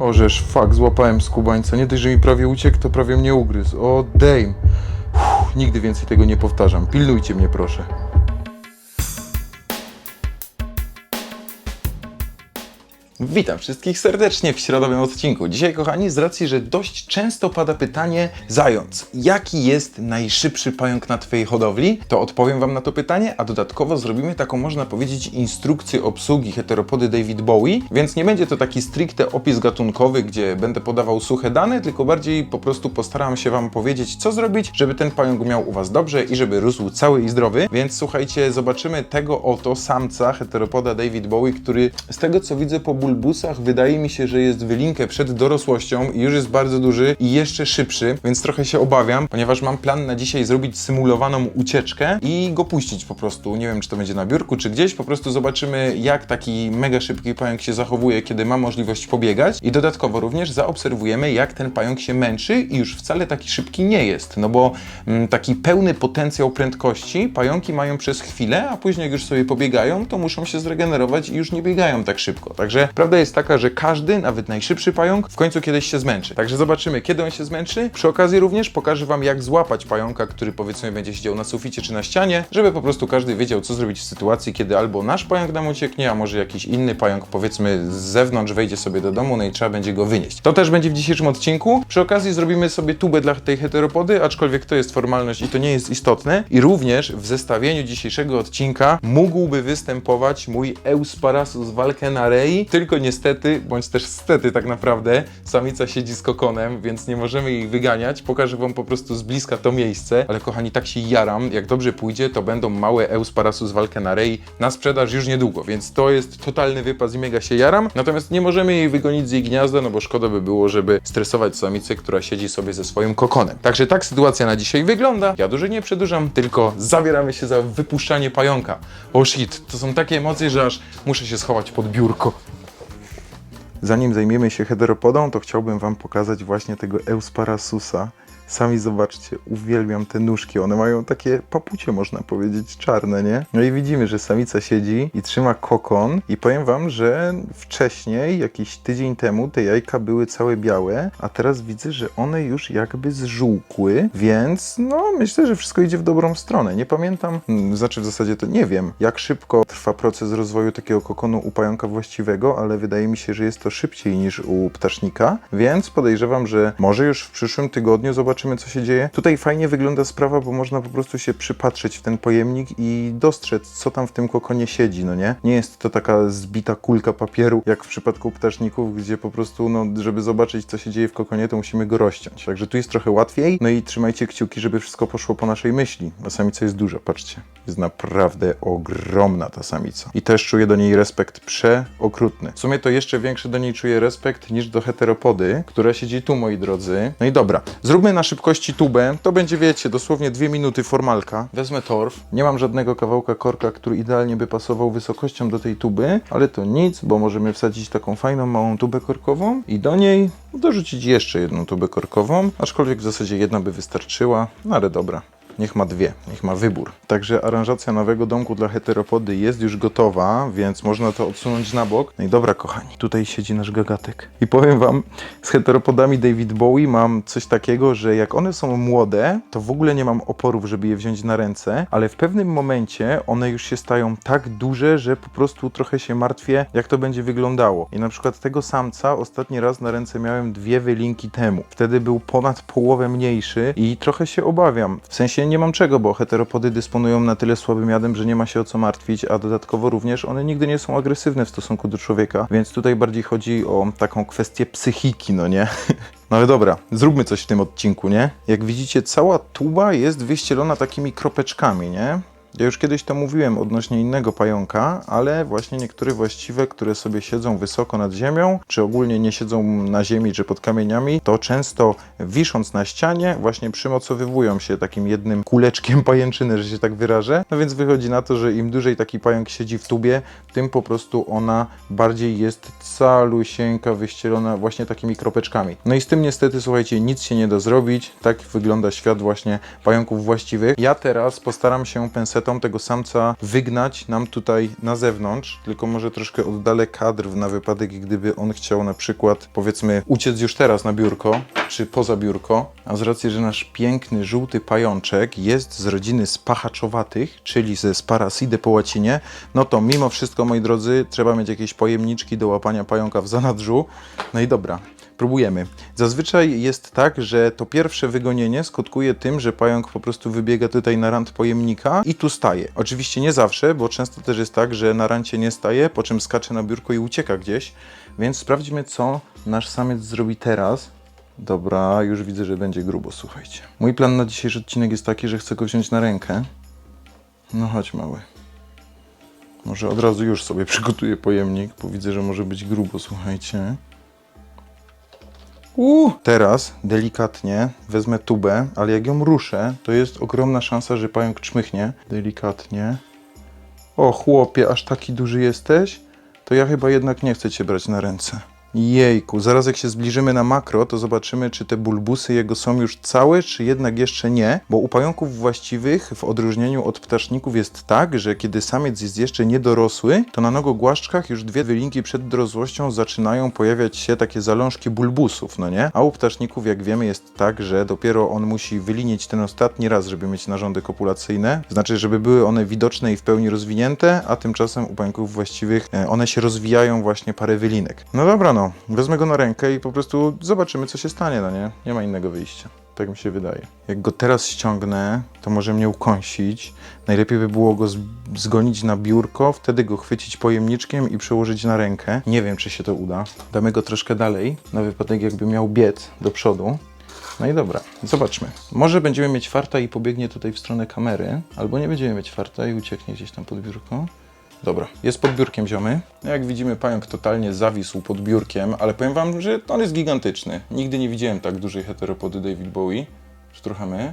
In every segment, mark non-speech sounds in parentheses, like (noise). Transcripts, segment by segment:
Orzesz, fuck, złapałem skubańca. Nie dość, że mi prawie uciekł, to prawie mnie ugryzł. O, dame. Uff, nigdy więcej tego nie powtarzam. Pilnujcie mnie, proszę. Witam wszystkich serdecznie w środowym odcinku. Dzisiaj, kochani, z racji, że dość często pada pytanie, zając, jaki jest najszybszy pająk na Twojej hodowli, to odpowiem Wam na to pytanie, a dodatkowo zrobimy taką, można powiedzieć, instrukcję obsługi heteropody David Bowie, więc nie będzie to taki stricte opis gatunkowy, gdzie będę podawał suche dane, tylko bardziej po prostu postaram się Wam powiedzieć, co zrobić, żeby ten pająk miał u Was dobrze i żeby rósł cały i zdrowy. Więc słuchajcie, zobaczymy tego oto samca heteropoda David Bowie, który z tego co widzę po bulbusach wydaje mi się, że jest wylinkę przed dorosłością i już jest bardzo duży i jeszcze szybszy, więc trochę się obawiam, ponieważ mam plan na dzisiaj zrobić symulowaną ucieczkę i go puścić po prostu. Nie wiem, czy to będzie na biurku, czy gdzieś, po prostu zobaczymy, jak taki mega szybki pająk się zachowuje, kiedy ma możliwość pobiegać i dodatkowo również zaobserwujemy, jak ten pająk się męczy i już wcale taki szybki nie jest, no bo mm, taki pełny potencjał prędkości pająki mają przez chwilę, a później jak już sobie pobiegają, to muszą się zregenerować i już nie biegają tak szybko. Także prawda jest taka, że każdy, nawet najszybszy pająk, w końcu kiedyś się zmęczy. Także zobaczymy, kiedy on się zmęczy. Przy okazji również pokażę Wam, jak złapać pająka, który powiedzmy będzie siedział na suficie czy na ścianie, żeby po prostu każdy wiedział, co zrobić w sytuacji, kiedy albo nasz pająk nam ucieknie, a może jakiś inny pająk, powiedzmy z zewnątrz, wejdzie sobie do domu, no i trzeba będzie go wynieść. To też będzie w dzisiejszym odcinku. Przy okazji zrobimy sobie tubę dla tej heteropody, aczkolwiek to jest formalność i to nie jest istotne. I również w zestawieniu dzisiejszego odcinka mógłby występować mój Eusparasus valkenarei, tylko niestety, bądź też stety tak naprawdę, samica siedzi z kokonem, więc nie możemy jej wyganiać. Pokażę wam po prostu z bliska to miejsce, ale kochani, tak się jaram, jak dobrze pójdzie, to będą małe Eusparasus valkenarei na sprzedaż już niedługo, więc to jest totalny wypas i mega się jaram. Natomiast nie możemy jej wygonić z jej gniazda, no bo szkoda by było, żeby stresować samicę, która siedzi sobie ze swoim kokonem. Także tak sytuacja na dzisiaj wygląda. Ja dużo nie przedłużam, tylko zabieramy się za wypuszczanie pająka. O shit, to są takie emocje, że aż muszę się schować pod biurko. Zanim zajmiemy się heteropodą, to chciałbym Wam pokazać właśnie tego Eusparasusa. Sami zobaczcie, uwielbiam te nóżki. One mają takie papucie, można powiedzieć, czarne, nie? No i widzimy, że samica siedzi i trzyma kokon. I powiem Wam, że wcześniej, jakiś tydzień temu, te jajka były całe białe, a teraz widzę, że one już jakby zżółkły, więc no myślę, że wszystko idzie w dobrą stronę. Nie pamiętam, hmm, znaczy w zasadzie to nie wiem, jak szybko trwa proces rozwoju takiego kokonu u pająka właściwego, ale wydaje mi się, że jest to szybciej niż u ptasznika, więc podejrzewam, że może już w przyszłym tygodniu zobaczymy, co się dzieje. Tutaj fajnie wygląda sprawa, bo można po prostu się przypatrzeć w ten pojemnik i dostrzec, co tam w tym kokonie siedzi, no nie? Nie jest to taka zbita kulka papieru, jak w przypadku ptaszników, gdzie po prostu, no, żeby zobaczyć, co się dzieje w kokonie, to musimy go rozciąć. Także tu jest trochę łatwiej, no i trzymajcie kciuki, żeby wszystko poszło po naszej myśli. A samica jest duża, patrzcie. Jest naprawdę ogromna ta samica. I też czuję do niej respekt przeokrutny. W sumie to jeszcze większy do niej czuję respekt niż do heteropody, która siedzi tu, moi drodzy. No i dobra, zróbmy na szybkości tubę. To będzie, wiecie, dosłownie dwie minuty formalka. Wezmę torf. Nie mam żadnego kawałka korka, który idealnie by pasował wysokością do tej tuby, ale to nic, bo możemy wsadzić taką fajną, małą tubę korkową i do niej dorzucić jeszcze jedną tubę korkową, aczkolwiek w zasadzie jedna by wystarczyła, no ale dobra. Niech ma dwie, niech ma wybór. Także aranżacja nowego domku dla heteropody jest już gotowa, więc można to odsunąć na bok. No i dobra, kochani, tutaj siedzi nasz gagatek. I powiem wam, z heteropodami David Bowie mam coś takiego, że jak one są młode, to w ogóle nie mam oporów, żeby je wziąć na ręce, ale w pewnym momencie one już się stają tak duże, że po prostu trochę się martwię, jak to będzie wyglądało. I na przykład tego samca ostatni raz na ręce miałem dwie wylinki temu. Wtedy był ponad połowę mniejszy i trochę się obawiam. W sensie nie mam czego, bo heteropody dysponują na tyle słabym jadem, że nie ma się o co martwić, a dodatkowo również one nigdy nie są agresywne w stosunku do człowieka, więc tutaj bardziej chodzi o taką kwestię psychiki, no nie? (laughs) No ale dobra, zróbmy coś w tym odcinku, nie? Jak widzicie, cała tuba jest wyścielona takimi kropeczkami, nie? Ja już kiedyś to mówiłem odnośnie innego pająka, ale właśnie niektóre właściwe, które sobie siedzą wysoko nad ziemią, czy ogólnie nie siedzą na ziemi, czy pod kamieniami, to często wisząc na ścianie, właśnie przymocowywują się takim jednym kuleczkiem (laughs) pajęczyny, że się tak wyrażę. No więc wychodzi na to, że im dłużej taki pająk siedzi w tubie, tym po prostu ona bardziej jest calusieńka, wyścielona właśnie takimi kropeczkami. No i z tym niestety, słuchajcie, nic się nie da zrobić. Tak wygląda świat właśnie pająków właściwych. Ja teraz postaram się pensetem facetą tego samca wygnać nam tutaj na zewnątrz, tylko może troszkę oddalę kadr na wypadek, gdyby on chciał na przykład, powiedzmy, uciec już teraz na biurko, czy poza biurko, a z racji, że nasz piękny, żółty pajączek jest z rodziny spachaczowatych, czyli ze Sparasidae po łacinie, no to mimo wszystko, moi drodzy, trzeba mieć jakieś pojemniczki do łapania pająka w zanadrzu. No i dobra, Próbujemy. Zazwyczaj jest tak, że to pierwsze wygonienie skutkuje tym, że pająk po prostu wybiega tutaj na rant pojemnika i tu staje. Oczywiście nie zawsze, bo często też jest tak, że na rancie nie staje, po czym skacze na biurko i ucieka gdzieś. Więc sprawdźmy, co nasz samiec zrobi teraz. Dobra, już widzę, że będzie grubo, słuchajcie. Mój plan na dzisiejszy odcinek jest taki, że chcę go wziąć na rękę. No chodź, mały. Może od razu już sobie (laughs) przygotuję pojemnik, bo widzę, że może być grubo, słuchajcie. Uh. Teraz delikatnie wezmę tubę, ale jak ją ruszę, to jest ogromna szansa, że pająk czmychnie. Delikatnie. O chłopie, aż taki duży jesteś? To ja chyba jednak nie chcę cię brać na ręce. Jejku, zaraz jak się zbliżymy na makro, to zobaczymy, czy te bulbusy jego są już całe, czy jednak jeszcze nie, bo u pająków właściwych, w odróżnieniu od ptaszników, jest tak, że kiedy samiec jest jeszcze niedorosły, to na nogogłaszczkach już dwie wylinki przed dorosłością zaczynają pojawiać się takie zalążki bulbusów, no nie? A u ptaszników, jak wiemy, jest tak, że dopiero on musi wylinieć ten ostatni raz, żeby mieć narządy kopulacyjne, znaczy, żeby były one widoczne i w pełni rozwinięte, a tymczasem u pająków właściwych e, one się rozwijają właśnie parę wylinek. No dobra, no, wezmę go na rękę i po prostu zobaczymy, co się stanie, no nie? Nie ma innego wyjścia. Tak mi się wydaje. Jak go teraz ściągnę, to może mnie ukąsić. Najlepiej by było go zgonić na biurko, wtedy go chwycić pojemniczkiem i przełożyć na rękę. Nie wiem, czy się to uda. Damy go troszkę dalej, na wypadek jakby miał biec do przodu. No i dobra, zobaczmy. Może będziemy mieć farta i pobiegnie tutaj w stronę kamery, albo nie będziemy mieć farta i ucieknie gdzieś tam pod biurko. Dobra, jest pod biurkiem ziomy. Jak widzimy, pająk totalnie zawisł pod biurkiem, ale powiem wam, że on jest gigantyczny. Nigdy nie widziałem tak dużej heteropody David Bowie. Szturchamy.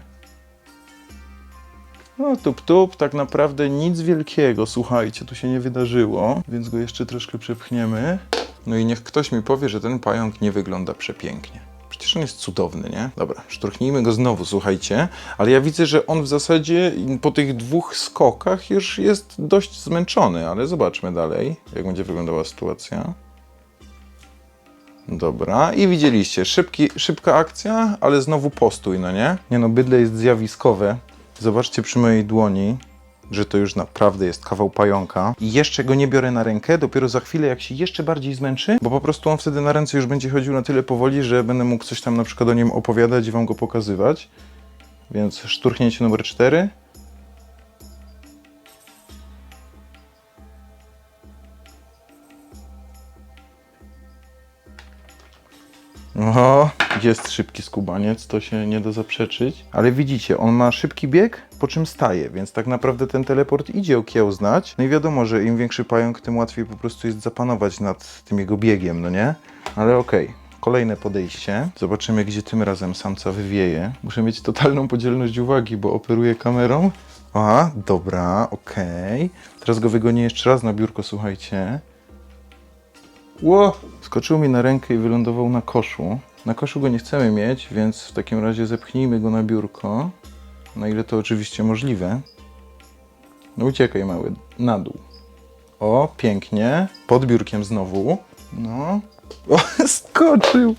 No, tup tup, tak naprawdę nic wielkiego, słuchajcie, tu się nie wydarzyło, więc go jeszcze troszkę przepchniemy. No i niech ktoś mi powie, że ten pająk nie wygląda przepięknie. Przecież on jest cudowny, nie? Dobra, szturchnijmy go znowu, słuchajcie. Ale ja widzę, że on w zasadzie po tych dwóch skokach już jest dość zmęczony, ale zobaczmy dalej, jak będzie wyglądała sytuacja. Dobra, i widzieliście, szybki, szybka akcja, ale znowu postój, no nie? Nie no, bydle jest zjawiskowe. Zobaczcie przy mojej dłoni, że to już naprawdę jest kawał pająka. I jeszcze go nie biorę na rękę, dopiero za chwilę, jak się jeszcze bardziej zmęczy, bo po prostu on wtedy na ręce już będzie chodził na tyle powoli, że będę mógł coś tam na przykład o nim opowiadać i wam go pokazywać. Więc szturchnięcie numer 4. Oho, jest szybki skubaniec, to się nie da zaprzeczyć. Ale widzicie, on ma szybki bieg, po czym staje, więc tak naprawdę ten teleport idzie okiełznać. No i wiadomo, że im większy pająk, tym łatwiej po prostu jest zapanować nad tym jego biegiem, no nie? Ale okej. Kolejne podejście. Zobaczymy, gdzie tym razem samca wywieje. Muszę mieć totalną podzielność uwagi, bo operuję kamerą. Aha, dobra, okej. Teraz go wygonię jeszcze raz na biurko, słuchajcie. Ło! Skoczył mi na rękę i wylądował na koszu. Na koszu go nie chcemy mieć, więc w takim razie zepchnijmy go na biurko. Na ile to oczywiście możliwe. No uciekaj mały, na dół. O, pięknie. Pod biurkiem znowu. No. (laughs) O, skoczył!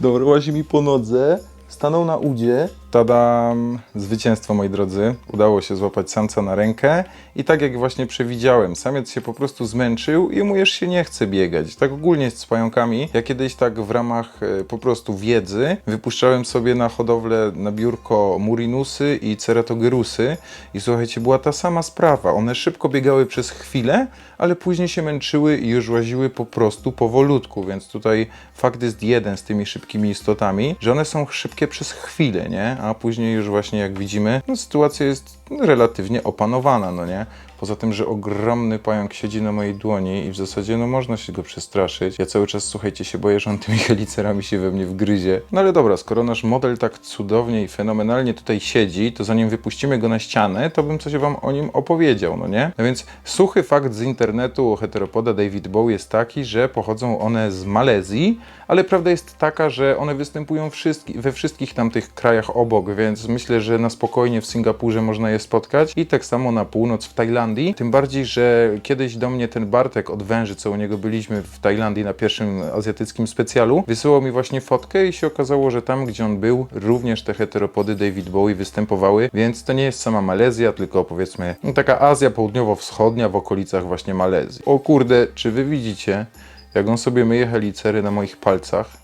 Dobra, łazi mi po nodze. Stanął na udzie. Tadam! Zwycięstwo, moi drodzy. Udało się złapać samca na rękę. I tak jak właśnie przewidziałem, samiec się po prostu zmęczył i mu już się nie chce biegać. Tak ogólnie z pająkami. Ja kiedyś tak w ramach e, po prostu wiedzy wypuszczałem sobie na hodowlę na biurko murinusy i ceratogyrusy. I słuchajcie, była ta sama sprawa. One szybko biegały przez chwilę, ale później się męczyły i już łaziły po prostu powolutku. Więc tutaj fakt jest jeden z tymi szybkimi istotami, że one są szybkie przez chwilę, nie? A później już właśnie jak widzimy, no, sytuacja jest relatywnie opanowana, no nie? Poza tym, że ogromny pająk siedzi na mojej dłoni i w zasadzie no można się go przestraszyć. Ja cały czas, słuchajcie, się boję, że on tymi (laughs) helicerami się we mnie wgryzie. No ale dobra, skoro nasz model tak cudownie i fenomenalnie tutaj siedzi, to zanim wypuścimy go na ścianę, to bym coś wam o nim opowiedział, no nie? No więc suchy fakt z internetu o heteropoda David Bowie jest taki, że pochodzą one z Malezji, ale prawda jest taka, że one występują wszystki, we wszystkich tamtych krajach obok, więc myślę, że na spokojnie w Singapurze można je spotkać i tak samo na północ w Tajlandii. Tym bardziej, że kiedyś do mnie ten Bartek od węży, co u niego byliśmy w Tajlandii na pierwszym azjatyckim specjalu, wysyłał mi właśnie fotkę i się okazało, że tam, gdzie on był, również te heteropody David Bowie występowały, więc to nie jest sama Malezja, tylko powiedzmy no, taka Azja południowo-wschodnia w okolicach właśnie Malezji. O kurde, czy wy widzicie, jak on sobie myje helicery na moich palcach?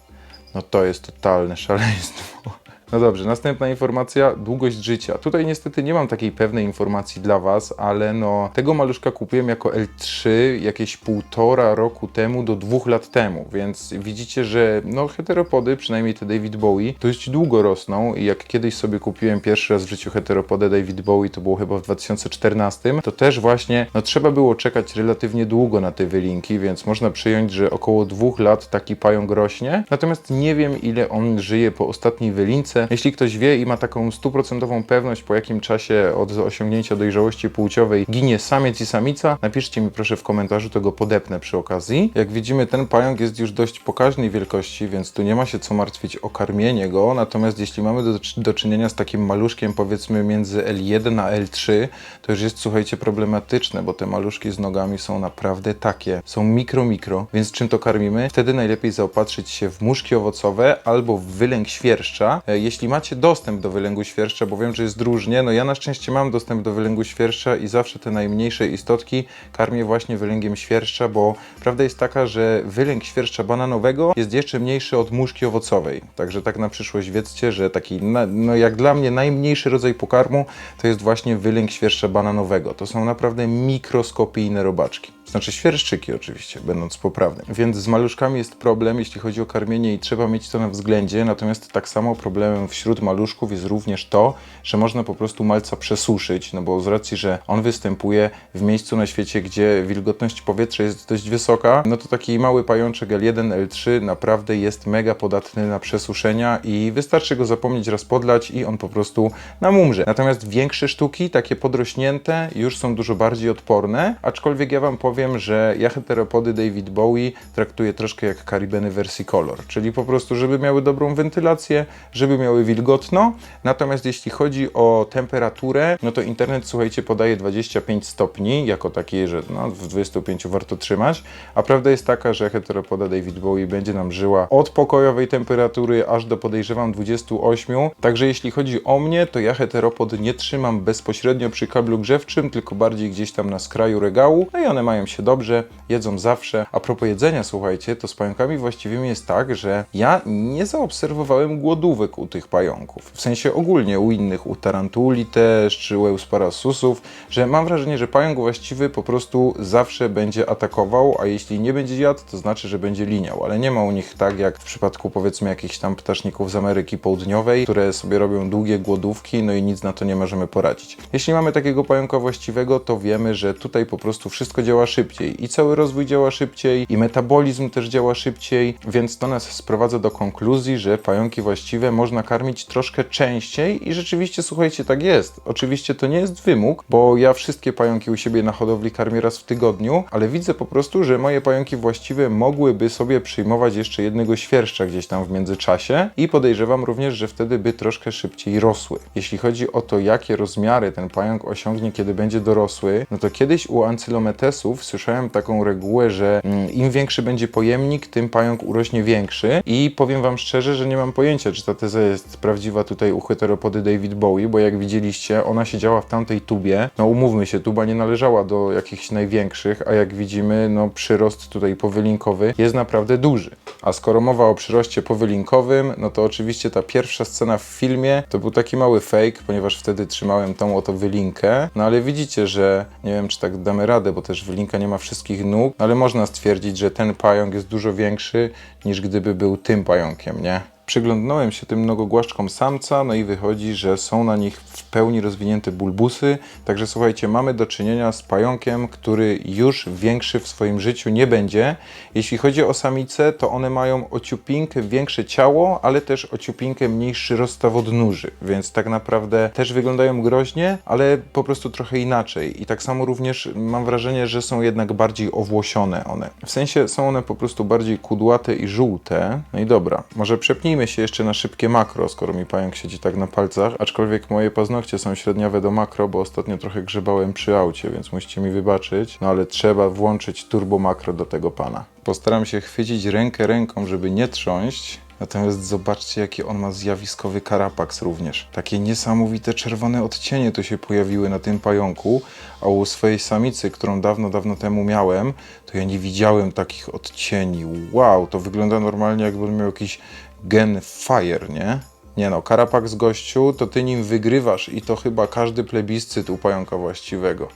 No to jest totalne szaleństwo. No dobrze, następna informacja, długość życia. Tutaj niestety nie mam takiej pewnej informacji dla Was, ale no tego maluszka kupiłem jako L3 jakieś półtora roku temu do dwóch lat temu, więc widzicie, że no heteropody, przynajmniej te David Bowie, dość długo rosną i jak kiedyś sobie kupiłem pierwszy raz w życiu heteropodę David Bowie, to było chyba w 2014, to też właśnie no trzeba było czekać relatywnie długo na te wylinki, więc można przyjąć, że około dwóch lat taki pająk rośnie, natomiast nie wiem ile on żyje po ostatniej wylince. Jeśli ktoś wie i ma taką stuprocentową pewność, po jakim czasie od osiągnięcia dojrzałości płciowej ginie samiec i samica, napiszcie mi proszę w komentarzu, to go podepnę przy okazji. Jak widzimy, ten pająk jest już dość pokaźnej wielkości, więc tu nie ma się co martwić o karmienie go, natomiast jeśli mamy do, do czynienia z takim maluszkiem powiedzmy między L1 a L3, to już jest słuchajcie problematyczne, bo te maluszki z nogami są naprawdę takie, są mikro mikro, więc czym to karmimy? Wtedy najlepiej zaopatrzyć się w muszki owocowe albo w wylęk świerszcza. Jeśli macie dostęp do wylęgu świerszcza, bo wiem, że jest różnie, no ja na szczęście mam dostęp do wylęgu świerszcza i zawsze te najmniejsze istotki karmię właśnie wylęgiem świerszcza, bo prawda jest taka, że wylęk świerszcza bananowego jest jeszcze mniejszy od muszki owocowej. Także tak na przyszłość wiedzcie, że taki, no jak dla mnie najmniejszy rodzaj pokarmu to jest właśnie wylęk świerszcza bananowego. To są naprawdę mikroskopijne robaczki. Znaczy świerszczyki oczywiście, będąc poprawnym. Więc z maluszkami jest problem, jeśli chodzi o karmienie i trzeba mieć to na względzie. Natomiast tak samo problemem wśród maluszków jest również to, że można po prostu malca przesuszyć, no bo z racji, że on występuje w miejscu na świecie, gdzie wilgotność powietrza jest dość wysoka, no to taki mały pajączek L1, L3 naprawdę jest mega podatny na przesuszenia i wystarczy go zapomnieć raz podlać i on po prostu nam umrze. Natomiast większe sztuki, takie podrośnięte, już są dużo bardziej odporne, aczkolwiek ja Wam powiem, że ja heteropody David Bowie traktuję troszkę jak karibeny versicolor, czyli po prostu, żeby miały dobrą wentylację, żeby miały wilgotno. Natomiast jeśli chodzi o temperaturę, no to internet, słuchajcie, podaje 25 stopni, jako taki, że no, w 25 warto trzymać, a prawda jest taka, że heteropoda David Bowie będzie nam żyła od pokojowej temperatury aż do podejrzewam 28. Także jeśli chodzi o mnie, to ja heteropod nie trzymam bezpośrednio przy kablu grzewczym, tylko bardziej gdzieś tam na skraju regału. No i one mają się dobrze, jedzą zawsze. A propos jedzenia, słuchajcie, to z pająkami właściwymi jest tak, że ja nie zaobserwowałem głodówek u tych pająków. W sensie ogólnie u innych, u tarantuli też, czy u eusparassusów, że mam wrażenie, że pająk właściwy po prostu zawsze będzie atakował, a jeśli nie będzie jadł, to znaczy, że będzie liniał. Ale nie ma u nich tak jak w przypadku powiedzmy jakichś tam ptaszników z Ameryki Południowej, które sobie robią długie głodówki, no i nic na to nie możemy poradzić. Jeśli mamy takiego pająka właściwego, to wiemy, że tutaj po prostu wszystko działa szybciej i cały rozwój działa szybciej i metabolizm też działa szybciej, więc to nas sprowadza do konkluzji, że pająki właściwe można karmić troszkę częściej i rzeczywiście słuchajcie, tak jest. Oczywiście to nie jest wymóg, bo ja wszystkie pająki u siebie na hodowli karmię raz w tygodniu, ale widzę po prostu, że moje pająki właściwe mogłyby sobie przyjmować jeszcze jednego świerszcza gdzieś tam w międzyczasie i podejrzewam również, że wtedy by troszkę szybciej rosły. Jeśli chodzi o to, jakie rozmiary ten pająk osiągnie, kiedy będzie dorosły, no to kiedyś u ancylometesów słyszałem taką regułę, że mm, im większy będzie pojemnik, tym pająk urośnie większy i powiem wam szczerze, że nie mam pojęcia, czy ta teza jest prawdziwa tutaj u heteropody David Bowie, bo jak widzieliście, ona siedziała w tamtej tubie. No umówmy się, tuba nie należała do jakichś największych, a jak widzimy, no przyrost tutaj powylinkowy jest naprawdę duży. A skoro mowa o przyroście powylinkowym, no to oczywiście ta pierwsza scena w filmie to był taki mały fake, ponieważ wtedy trzymałem tą oto wylinkę. No ale widzicie, że nie wiem, czy tak damy radę, bo też wylinka nie ma wszystkich nóg, ale można stwierdzić, że ten pająk jest dużo większy niż gdyby był tym pająkiem, nie? Przyglądnąłem się tym mnogogłaszczkom samca, no i wychodzi, że są na nich w pełni rozwinięte bulbusy. Także słuchajcie, mamy do czynienia z pająkiem, który już większy w swoim życiu nie będzie. Jeśli chodzi o samice, to one mają ociupinkę większe ciało, ale też ociupinkę mniejszy rozstaw odnóży, więc tak naprawdę też wyglądają groźnie, ale po prostu trochę inaczej. I tak samo również mam wrażenie, że są jednak bardziej owłosione one. W sensie są one po prostu bardziej kudłate i żółte. No i dobra, może przepnijmy się jeszcze na szybkie makro, skoro mi pająk siedzi tak na palcach, aczkolwiek moje paznokcie są średniawe do makro, bo ostatnio trochę grzebałem przy aucie, więc musicie mi wybaczyć, no ale trzeba włączyć turbo makro do tego pana. Postaram się chwycić rękę ręką, żeby nie trząść, Natomiast zobaczcie, jaki on ma zjawiskowy karapaks również. Takie niesamowite czerwone odcienie tu się pojawiły na tym pająku, a u swojej samicy, którą dawno, dawno temu miałem, to ja nie widziałem takich odcieni. Wow, to wygląda normalnie jakbym miał jakiś gen fire, nie? Nie no, karapaks gościu, to ty nim wygrywasz i to chyba każdy plebiscyt u pająka właściwego.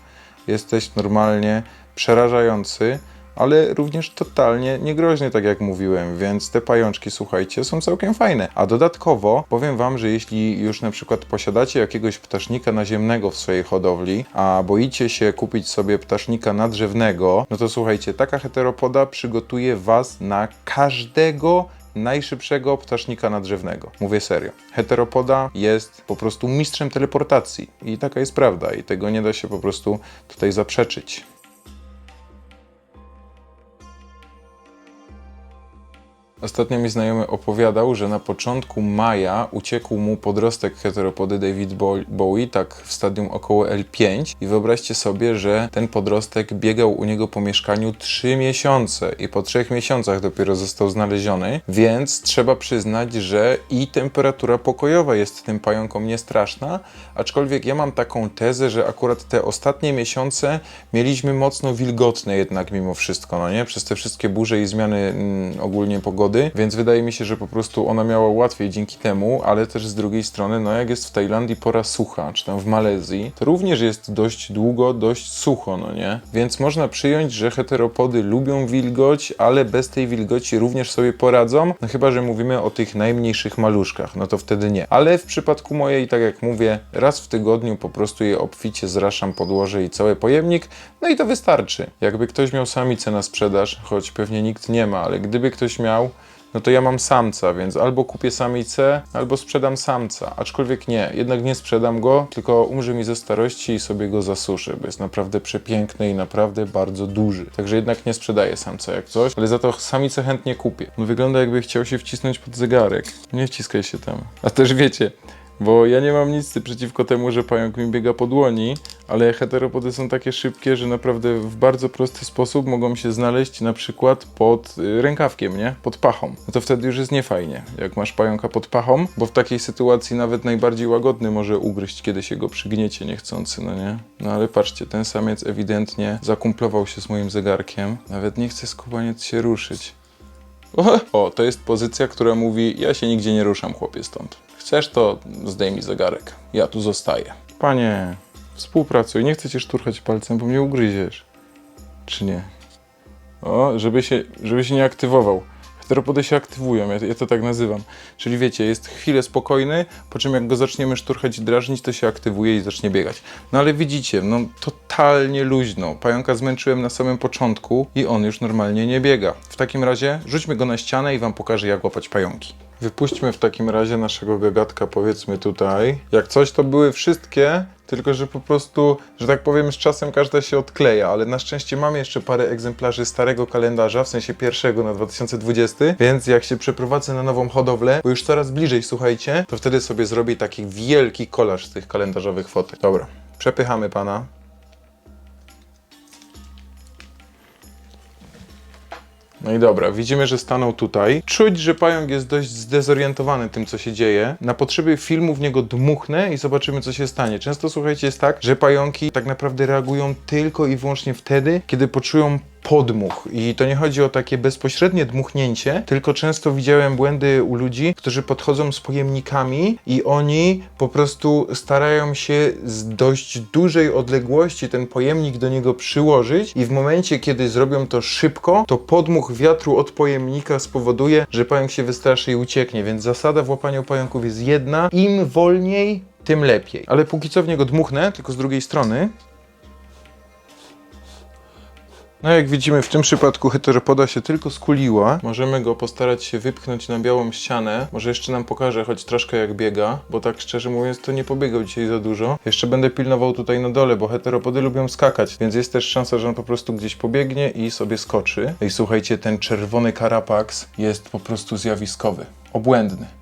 Jesteś normalnie przerażający, ale również totalnie niegroźny, tak jak mówiłem, więc te pajączki, słuchajcie, są całkiem fajne. A dodatkowo powiem Wam, że jeśli już na przykład posiadacie jakiegoś ptasznika naziemnego w swojej hodowli, a boicie się kupić sobie ptasznika nadrzewnego, no to słuchajcie, taka heteropoda przygotuje Was na każdego najszybszego ptasznika nadrzewnego. Mówię serio. Heteropoda jest po prostu mistrzem teleportacji i taka jest prawda i tego nie da się po prostu tutaj zaprzeczyć. Ostatnio mi znajomy opowiadał, że na początku maja uciekł mu podrostek heteropody David Bo- Bowie, tak w stadium około L5 i wyobraźcie sobie, że ten podrostek biegał u niego po mieszkaniu 3 miesiące i po 3 miesiącach dopiero został znaleziony, więc trzeba przyznać, że i temperatura pokojowa jest tym pająkom niestraszna, aczkolwiek ja mam taką tezę, że akurat te ostatnie miesiące mieliśmy mocno wilgotne jednak mimo wszystko, no nie? Przez te wszystkie burze i zmiany mm, ogólnie pogody, więc wydaje mi się, że po prostu ona miała łatwiej dzięki temu, ale też z drugiej strony, no jak jest w Tajlandii pora sucha, czy tam w Malezji, to również jest dość długo, dość sucho, no nie? Więc można przyjąć, że heteropody lubią wilgoć, ale bez tej wilgoci również sobie poradzą, no chyba, że mówimy o tych najmniejszych maluszkach, no to wtedy nie. Ale w przypadku mojej, tak jak mówię, raz w tygodniu po prostu je obficie zraszam podłoże i cały pojemnik, no i to wystarczy. Jakby ktoś miał samicę na sprzedaż, choć pewnie nikt nie ma, ale gdyby ktoś miał, no to ja mam samca, więc albo kupię samicę, albo sprzedam samca. Aczkolwiek nie, jednak nie sprzedam go, tylko umrze mi ze starości i sobie go zasuszę, bo jest naprawdę przepiękny i naprawdę bardzo duży. Także jednak nie sprzedaję samca jak coś, ale za to samicę chętnie kupię. No wygląda jakby chciał się wcisnąć pod zegarek. Nie wciskaj się tam. A też wiecie, bo ja nie mam nic przeciwko temu, że pająk mi biega po dłoni, ale heteropody są takie szybkie, że naprawdę w bardzo prosty sposób mogą się znaleźć na przykład pod y, rękawkiem, nie? Pod pachą. No to wtedy już jest niefajnie, jak masz pająka pod pachą, bo w takiej sytuacji nawet najbardziej łagodny może ugryźć, kiedy się go przygniecie niechcący, no nie? No ale patrzcie, ten samiec ewidentnie zakumplował się z moim zegarkiem. Nawet nie chce skubaniec się ruszyć. (laughs) O, to jest pozycja, która mówi: Ja się nigdzie nie ruszam, chłopie, stąd. Chcesz, to zdejmij zegarek. Ja tu zostaję. Panie, współpracuj, nie chcę cię szturchać palcem, bo mnie ugryziesz. Czy nie? O, żeby się, żeby się nie aktywował. Heteropody się aktywują, ja, ja to tak nazywam. Czyli wiecie, jest chwilę spokojny, po czym jak go zaczniemy szturchać i drażnić, to się aktywuje i zacznie biegać. No ale widzicie, no totalnie luźno. Pająka zmęczyłem na samym początku i on już normalnie nie biega. W takim razie rzućmy go na ścianę i wam pokażę jak łapać pająki. Wypuśćmy w takim razie naszego gagatka powiedzmy tutaj. Jak coś to były wszystkie, tylko że po prostu, że tak powiem, z czasem każda się odkleja, ale na szczęście mam jeszcze parę egzemplarzy starego kalendarza, w sensie pierwszego na 2020, więc jak się przeprowadzę na nową hodowlę, bo już coraz bliżej, słuchajcie, to wtedy sobie zrobię taki wielki kolaż z tych kalendarzowych fotek. Dobra, przepychamy pana. No i dobra, widzimy, że stanął tutaj. Czuć, że pająk jest dość zdezorientowany tym, co się dzieje. Na potrzeby filmu w niego dmuchnę i zobaczymy, co się stanie. Często, słuchajcie, jest tak, że pająki tak naprawdę reagują tylko i wyłącznie wtedy, kiedy poczują podmuch. I to nie chodzi o takie bezpośrednie dmuchnięcie, tylko często widziałem błędy u ludzi, którzy podchodzą z pojemnikami i oni po prostu starają się z dość dużej odległości ten pojemnik do niego przyłożyć i w momencie, kiedy zrobią to szybko, to podmuch wiatru od pojemnika spowoduje, że pająk się wystraszy i ucieknie. Więc zasada w łapaniu pająków jest jedna. Im wolniej, tym lepiej. Ale póki co w niego dmuchnę, tylko z drugiej strony. No jak widzimy w tym przypadku heteropoda się tylko skuliła. Możemy go postarać się wypchnąć na białą ścianę. Może jeszcze nam pokaże choć troszkę jak biega, bo tak szczerze mówiąc to nie pobiegał dzisiaj za dużo. Jeszcze będę pilnował tutaj na dole, bo heteropody lubią skakać, więc jest też szansa, że on po prostu gdzieś pobiegnie i sobie skoczy. I słuchajcie, ten czerwony karapaks jest po prostu zjawiskowy. Obłędny.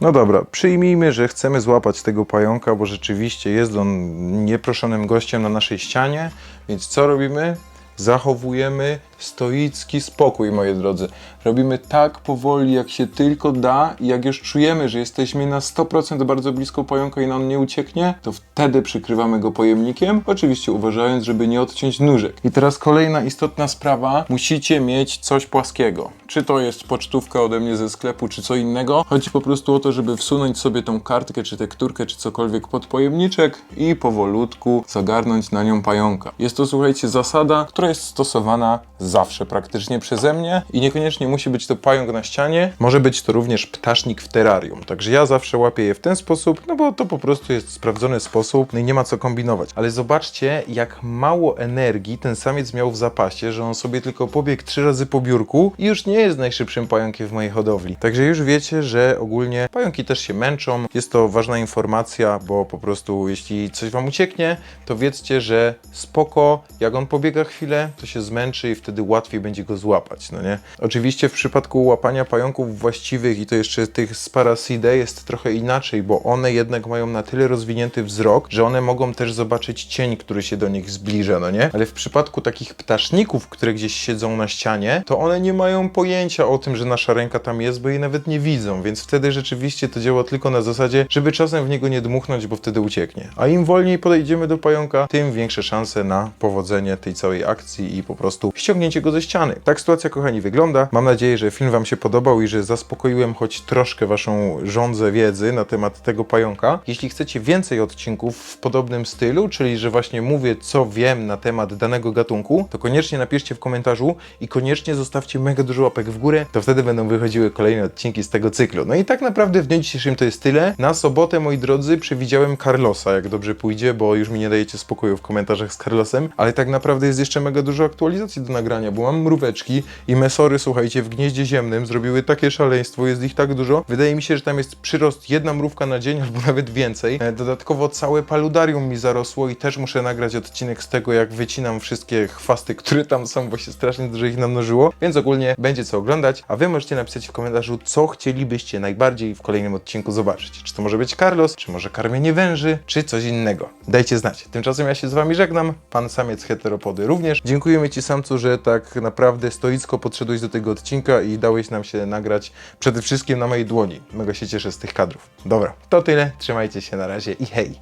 No dobra, przyjmijmy, że chcemy złapać tego pająka, bo rzeczywiście jest on nieproszonym gościem na naszej ścianie, więc co robimy? Zachowujemy stoicki spokój, moi drodzy. Robimy tak powoli, jak się tylko da i jak już czujemy, że jesteśmy na 100% bardzo blisko pająka i on nie ucieknie, to wtedy przykrywamy go pojemnikiem, oczywiście uważając, żeby nie odciąć nóżek. I teraz kolejna istotna sprawa, musicie mieć coś płaskiego. Czy to jest pocztówka ode mnie ze sklepu, czy co innego. Chodzi po prostu o to, żeby wsunąć sobie tą kartkę, czy tekturkę, czy cokolwiek pod pojemniczek i powolutku zagarnąć na nią pająka. Jest to, słuchajcie, zasada, która jest stosowana zawsze praktycznie przeze mnie i niekoniecznie musi być to pająk na ścianie, może być to również ptasznik w terrarium. Także ja zawsze łapię je w ten sposób, no bo to po prostu jest sprawdzony sposób, no i nie ma co kombinować. Ale zobaczcie, jak mało energii ten samiec miał w zapasie, że on sobie tylko pobiegł trzy razy po biurku i już nie jest najszybszym pająkiem w mojej hodowli. Także już wiecie, że ogólnie pająki też się męczą. Jest to ważna informacja, bo po prostu jeśli coś wam ucieknie, to wiedzcie, że spoko, jak on pobiega chwilę, to się zmęczy i wtedy łatwiej będzie go złapać, no nie? Oczywiście w przypadku łapania pająków właściwych i to jeszcze tych z Parasidae jest trochę inaczej, bo one jednak mają na tyle rozwinięty wzrok, że one mogą też zobaczyć cień, który się do nich zbliża, no nie? Ale w przypadku takich ptaszników, które gdzieś siedzą na ścianie, to one nie mają pojęcia o tym, że nasza ręka tam jest, bo jej nawet nie widzą, więc wtedy rzeczywiście to działa tylko na zasadzie, żeby czasem w niego nie dmuchnąć, bo wtedy ucieknie. A im wolniej podejdziemy do pająka, tym większe szanse na powodzenie tej całej akcji i po prostu ściągnięcie go ze ściany. Tak sytuacja, kochani, wygląda. Mam nadzieję, że film Wam się podobał i że zaspokoiłem choć troszkę Waszą żądzę wiedzy na temat tego pająka. Jeśli chcecie więcej odcinków w podobnym stylu, czyli że właśnie mówię, co wiem na temat danego gatunku, to koniecznie napiszcie w komentarzu i koniecznie zostawcie mega dużo łapek w górę, to wtedy będą wychodziły kolejne odcinki z tego cyklu. No i tak naprawdę w dniu dzisiejszym to jest tyle. Na sobotę, moi drodzy, przewidziałem Carlosa, jak dobrze pójdzie, bo już mi nie dajecie spokoju w komentarzach z Carlosem, ale tak naprawdę jest jeszcze mega dużo aktualizacji do nagrania, bo mam mróweczki i mesory, słuchajcie, w gnieździe ziemnym zrobiły takie szaleństwo, jest ich tak dużo. Wydaje mi się, że tam jest przyrost jedna mrówka na dzień albo (laughs) nawet więcej. E, Dodatkowo całe paludarium mi zarosło i też muszę nagrać odcinek z tego, jak wycinam wszystkie chwasty, które tam są, bo się strasznie dużo ich namnożyło, więc ogólnie będzie co oglądać, a wy możecie napisać w komentarzu, co chcielibyście najbardziej w kolejnym odcinku zobaczyć. Czy to może być Carlos, czy może karmienie węży, czy coś innego. Dajcie znać. Tymczasem ja się z wami żegnam, pan samiec heteropody również. Dziękujemy ci samcu, że tak naprawdę stoicko podszedłeś do tego odcinka i dałeś nam się nagrać przede wszystkim na mojej dłoni. Mega się cieszę z tych kadrów. Dobra, to tyle, trzymajcie się na razie i hej!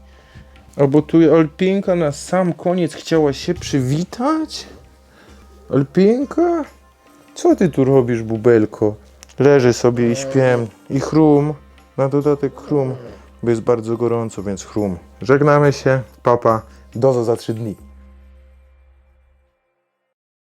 A bo tu Alpinka na sam koniec chciała się przywitać? Alpinka? Co ty tu robisz, bubelko? Leży sobie i śpię. I chrum. Na dodatek chrum. Bo jest bardzo gorąco, więc chrum. Żegnamy się. Papa. Do za trzy dni.